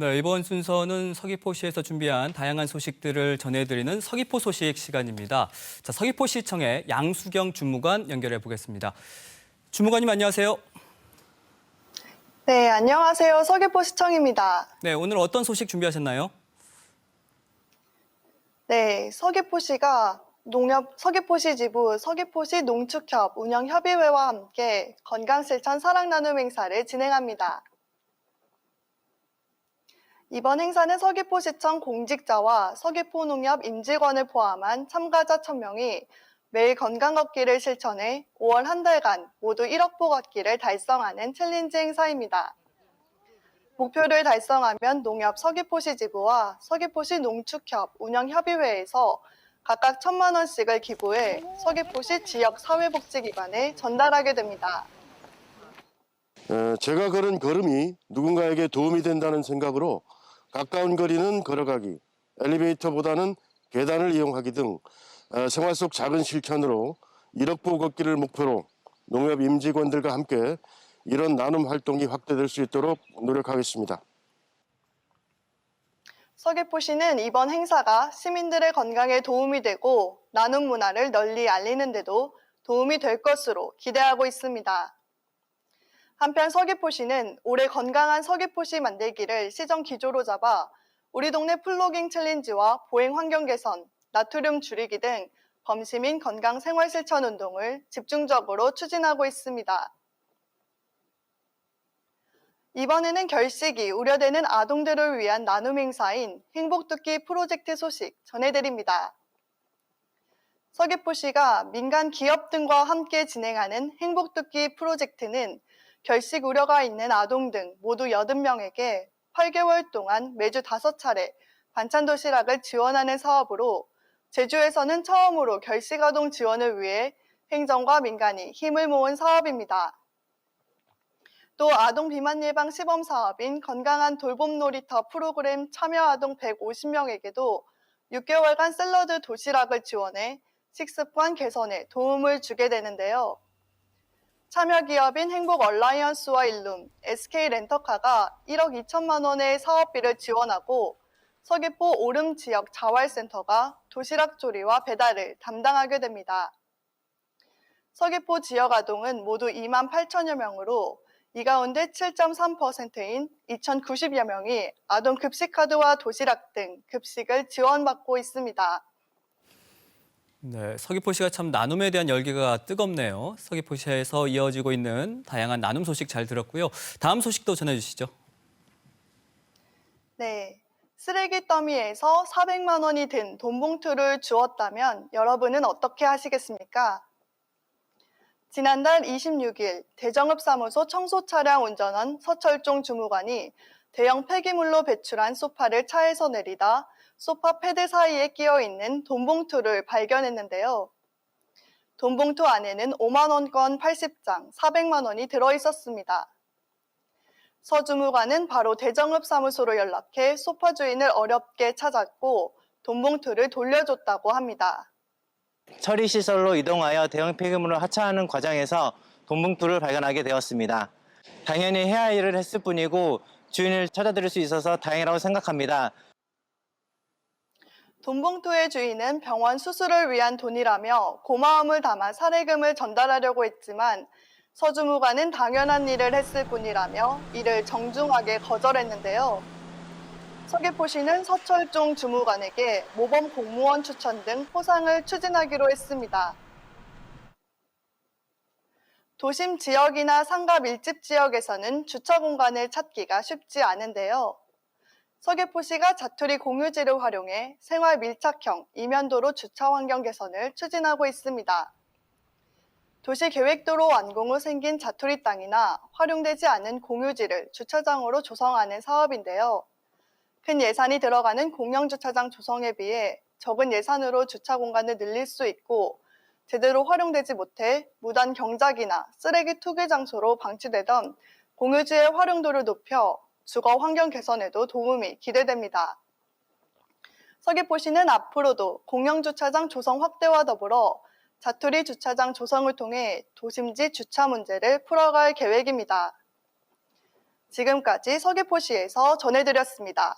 네, 이번 순서는 서귀포시에서 준비한 다양한 소식들을 전해드리는 서귀포 소식 시간입니다. 자, 서귀포시청의 양수경 주무관 연결해 보겠습니다. 주무관님 안녕하세요. 네, 안녕하세요. 서귀포 시청입니다. 네, 오늘 어떤 소식 준비하셨나요? 네, 서귀포시가 농협 서귀포시 지부 서귀포시 농축협 운영협의회와 함께 건강실천 사랑나눔 행사를 진행합니다. 이번 행사는 서귀포시청 공직자와 서귀포농협 임직원을 포함한 참가자 1000명이 매일 건강 걷기를 실천해 5월 한 달간 모두 1억 보 걷기를 달성하는 챌린지 행사입니다. 목표를 달성하면 농협 서귀포시 지부와 서귀포시 농축협 운영협의회에서 각각 천만 원씩을 기부해 서귀포시 지역 사회복지기관에 전달하게 됩니다. 어, 제가 걸은 걸음이 누군가에게 도움이 된다는 생각으로 가까운 거리는 걸어가기, 엘리베이터보다는 계단을 이용하기 등 어, 생활 속 작은 실천으로 1억 보 걷기를 목표로 농협 임직원들과 함께 이런 나눔 활동이 확대될 수 있도록 노력하겠습니다. 서귀포시는 이번 행사가 시민들의 건강에 도움이 되고 나눔 문화를 널리 알리는 데도 도움이 될 것으로 기대하고 있습니다. 한편 서귀포시는 올해 건강한 서귀포시 만들기를 시정 기조로 잡아 우리 동네 플로깅 챌린지와 보행 환경 개선, 나트륨 줄이기 등 범시민 건강 생활 실천 운동을 집중적으로 추진하고 있습니다. 이번에는 결식이 우려되는 아동들을 위한 나눔 행사인 행복듣기 프로젝트 소식 전해드립니다. 서귀포시가 민간 기업 등과 함께 진행하는 행복듣기 프로젝트는 결식 우려가 있는 아동 등 모두 80명에게 8개월 동안 매주 5차례 반찬 도시락을 지원하는 사업으로 제주에서는 처음으로 결식 아동 지원을 위해 행정과 민간이 힘을 모은 사업입니다. 또 아동 비만 예방 시범 사업인 건강한 돌봄 놀이터 프로그램 참여 아동 150명에게도 6개월간 샐러드 도시락을 지원해 식습관 개선에 도움을 주게 되는데요. 참여 기업인 행복 얼라이언스와 일룸, SK 렌터카가 1억 2천만 원의 사업비를 지원하고 서귀포 오름 지역 자활센터가 도시락 조리와 배달을 담당하게 됩니다. 서귀포 지역 아동은 모두 2만 8천여 명으로 이 가운데 7.3%인 2,090여 명이 아동 급식카드와 도시락 등 급식을 지원받고 있습니다. 네, 서귀포시가 참 나눔에 대한 열기가 뜨겁네요. 서귀포시에서 이어지고 있는 다양한 나눔 소식 잘 들었고요. 다음 소식도 전해주시죠. 네. 쓰레기 더미에서 400만 원이 든 돈봉투를 주었다면 여러분은 어떻게 하시겠습니까? 지난달 26일 대정읍사무소 청소 차량 운전원 서철종 주무관이 대형 폐기물로 배출한 소파를 차에서 내리다 소파 패드 사이에 끼어 있는 돈봉투를 발견했는데요. 돈봉투 안에는 5만 원권 80장, 400만 원이 들어 있었습니다. 서 주무관은 바로 대정읍 사무소로 연락해 소파 주인을 어렵게 찾았고 돈봉투를 돌려줬다고 합니다. 처리 시설로 이동하여 대형 폐기물을 하차하는 과정에서 돈봉투를 발견하게 되었습니다. 당연히 해야 할 일을 했을 뿐이고 주인을 찾아드릴 수 있어서 다행이라고 생각합니다. 돈봉투의 주인은 병원 수술을 위한 돈이라며 고마움을 담아 사례금을 전달하려고 했지만 서주무관은 당연한 일을 했을 뿐이라며 이를 정중하게 거절했는데요. 서귀포시는 서철종 주무관에게 모범 공무원 추천 등 포상을 추진하기로 했습니다. 도심 지역이나 상가 밀집 지역에서는 주차 공간을 찾기가 쉽지 않은데요. 서귀포시가 자투리 공유지를 활용해 생활 밀착형 이면도로 주차 환경 개선을 추진하고 있습니다. 도시계획도로 완공 후 생긴 자투리 땅이나 활용되지 않은 공유지를 주차장으로 조성하는 사업인데요. 큰 예산이 들어가는 공영주차장 조성에 비해 적은 예산으로 주차 공간을 늘릴 수 있고 제대로 활용되지 못해 무단 경작이나 쓰레기 투기 장소로 방치되던 공유지의 활용도를 높여 주거 환경 개선에도 도움이 기대됩니다. 서귀포시는 앞으로도 공영주차장 조성 확대와 더불어 자투리 주차장 조성을 통해 도심지 주차 문제를 풀어갈 계획입니다. 지금까지 서귀포시에서 전해드렸습니다.